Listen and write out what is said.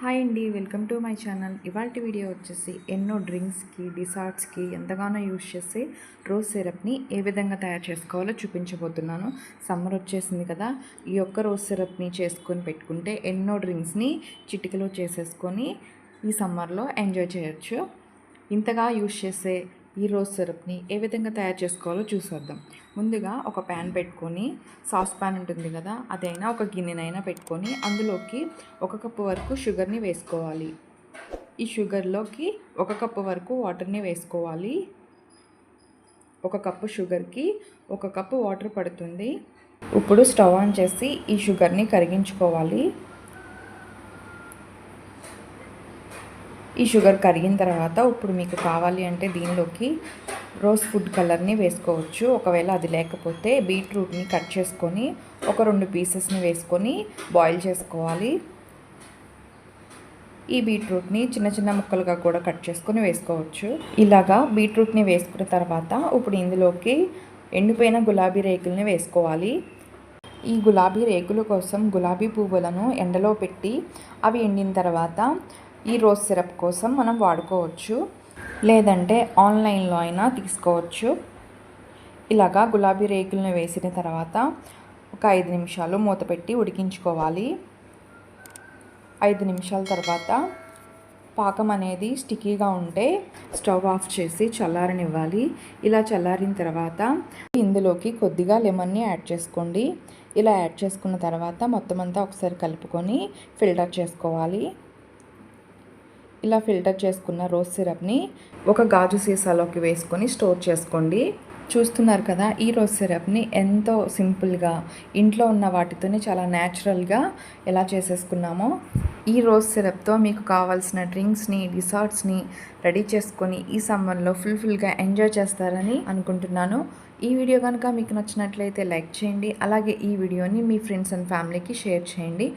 Hi అండి welcome to my channel. ఇవాళ video వచ్చేసి ఎన్నో డ్రింక్స్కి డిసార్ట్స్కి ఎంతగానో యూస్ చేసే రోజ్ సిరప్ని ఏ విధంగా తయారు చేసుకోవాలో చూపించబోతున్నాను. సమ్మర్ వచ్చేసింది కదా ఈ యొక్క రోజ్ సిరప్ని చేసుకొని పెట్టుకుంటే ఎన్నో డ్రింక్స్ని చిటికలో చేసేసుకొని ఈ సమ్మర్లో ఎంజాయ్ చేయొచ్చు. ఇంతగా యూస్ చేసే ఈ రోజ్ సిరప్ని ఏ విధంగా తయారు చేసుకోవాలో చూసేద్దాం. ముందుగా ఒక ప్యాన్ పెట్టుకొని సాస్ ప్యాన్ ఉంటుంది కదా అదైనా ఒక గిన్నెనైనా పెట్టుకొని అందులోకి ఒక కప్పు వరకు షుగర్ని వేసుకోవాలి. ఈ షుగర్లోకి ఒక కప్పు వరకు వాటర్ని వేసుకోవాలి. ఒక కప్పు షుగర్కి ఒక కప్పు వాటర్ పడుతుంది. ఇప్పుడు స్టవ్ ఆన్ చేసి ఈ షుగర్ని కరిగించుకోవాలి. ఈ షుగర్ కరిగిన తర్వాత ఇప్పుడు మీకు కావాలి అంటే దీనిలోకి రోజ్ ఫుడ్ కలర్ని వేసుకోవచ్చు. ఒకవేళ అది లేకపోతే బీట్రూట్ని కట్ చేసుకొని ఒక రెండు పీసెస్ని వేసుకొని బాయిల్ చేసుకోవాలి. ఈ బీట్రూట్ని చిన్న చిన్న ముక్కలుగా కూడా కట్ చేసుకొని వేసుకోవచ్చు. ఇలాగా బీట్రూట్ని వేసుకున్న తర్వాత ఇప్పుడు ఇందులోకి ఎండిపోయిన గులాబీ రేకుల్ని వేసుకోవాలి. ఈ గులాబీ రేకుల కోసం గులాబీ పువ్వులను ఎండలో పెట్టి అవి ఎండిన తర్వాత ఈ రోజ్ సిరప్ కోసం మనం వాడుకోవచ్చు. లేదంటే ఆన్లైన్లో అయినా తీసుకోవచ్చు. ఇలాగా గులాబీ రేకులను వేసిన తర్వాత ఒక ఐదు నిమిషాలు మూత పెట్టి ఉడికించుకోవాలి. ఐదు నిమిషాల తర్వాత పాకం అనేది స్టిక్కీగా ఉంటే స్టవ్ ఆఫ్ చేసి చల్లారనివ్వాలి. ఇలా చల్లారిన తర్వాత ఇందులోకి కొద్దిగా లెమన్ని యాడ్ చేసుకోండి. ఇలా యాడ్ చేసుకున్న తర్వాత మొత్తం అంతా ఒకసారి కలుపుకొని ఫిల్టర్ చేసుకోవాలి. ఇలా ఫిల్టర్ చేసుకున్న రోజ్ సిరప్ని ఒక గాజు సీసాలోకి వేసుకొని స్టోర్ చేసుకోండి. చూస్తున్నారు కదా ఈ రోజ్ సిరప్ని ఎంతో సింపుల్గా ఇంట్లో ఉన్న వాటితోనే చాలా న్యాచురల్గా ఎలా చేసేసుకున్నామో ఈ రోజ్ సిరప్తో మీకు కావాల్సిన డ్రింక్స్ని డిసార్ట్స్ని రెడీ చేసుకొని ఈ సమ్మర్లో ఫుల్ఫుల్గా ఎంజాయ్ చేస్తారని అనుకుంటున్నాను. ఈ వీడియో కనుక మీకు నచ్చినట్లయితే లైక్ చేయండి. అలాగే ఈ వీడియోని మీ ఫ్రెండ్స్ అండ్ ఫ్యామిలీకి షేర్ చేయండి.